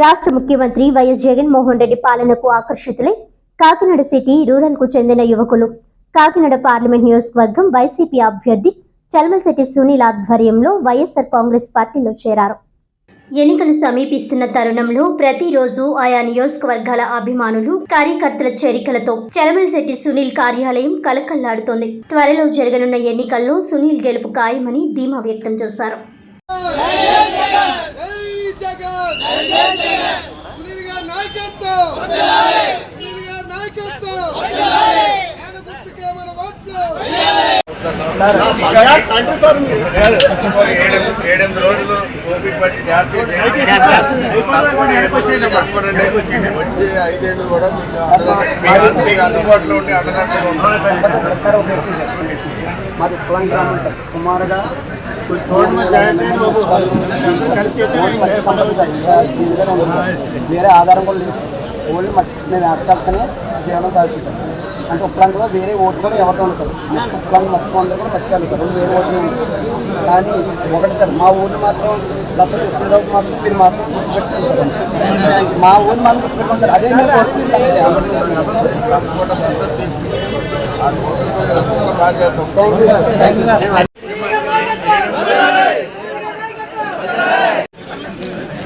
రాష్ట్ర ముఖ్యమంత్రి వైఎస్ జగన్మోహన్ రెడ్డి పాలనకు ఆకర్షితులై కాకినాడ సిటీ రూరల్కు చెందిన యువకులు. కాకినాడ పార్లమెంట్ నియోజకవర్గం వైసీపీ అభ్యర్థి చలమలశెట్టి సునీల్ ఆధ్వర్యంలో వైఎస్ఆర్ కాంగ్రెస్ పార్టీలో చేరారు. ఎన్నికలు సమీపిస్తున్న తరుణంలో ప్రతిరోజు ఆయా నియోజకవర్గాల అభిమానులు కార్యకర్తల చేరికలతో చలమలశెట్టి సునీల్ కార్యాలయం కలకల్లాడుతోంది. త్వరలో జరగనున్న ఎన్నికల్లో సునీల్ గెలుపు ఖాయమని ధీమా వ్యక్తం చేశారు. ఏడెనిమిది రోజులు వచ్చే ఐదేళ్ళు కూడా మీకు అందుబాటులో ఉండి అండదండగా మాది కులం గ్రామం సార్ సుమారుగా సంపద సార్ వేరే ఆధారం కూడా లేదు సార్ ఓన్లీ మధ్య మేము అక్కడికనే జీవనం సాగుతుంది సార్ అంటే ఉప్పలంకలో వేరే ఓటు కూడా ఎవరితో ఉంది సార్. ఉప్పలంక మొత్తం అందరూ కూడా మర్చిపోయాలి సార్. వేరే ఓటు లేదు సార్. కానీ ఒకటి సార్ మా ఊరిని మాత్రం దత్త తీసుకునేటప్పుడు మాత్రం మీరు మాత్రం గుర్తుపెట్టుకోండి సార్. మా ఊరిని మాత్రం గుర్తుపెట్టుకోండి సార్. అదే మేము కోరుకుంటున్నాం థ్యాంక్ యూ సార్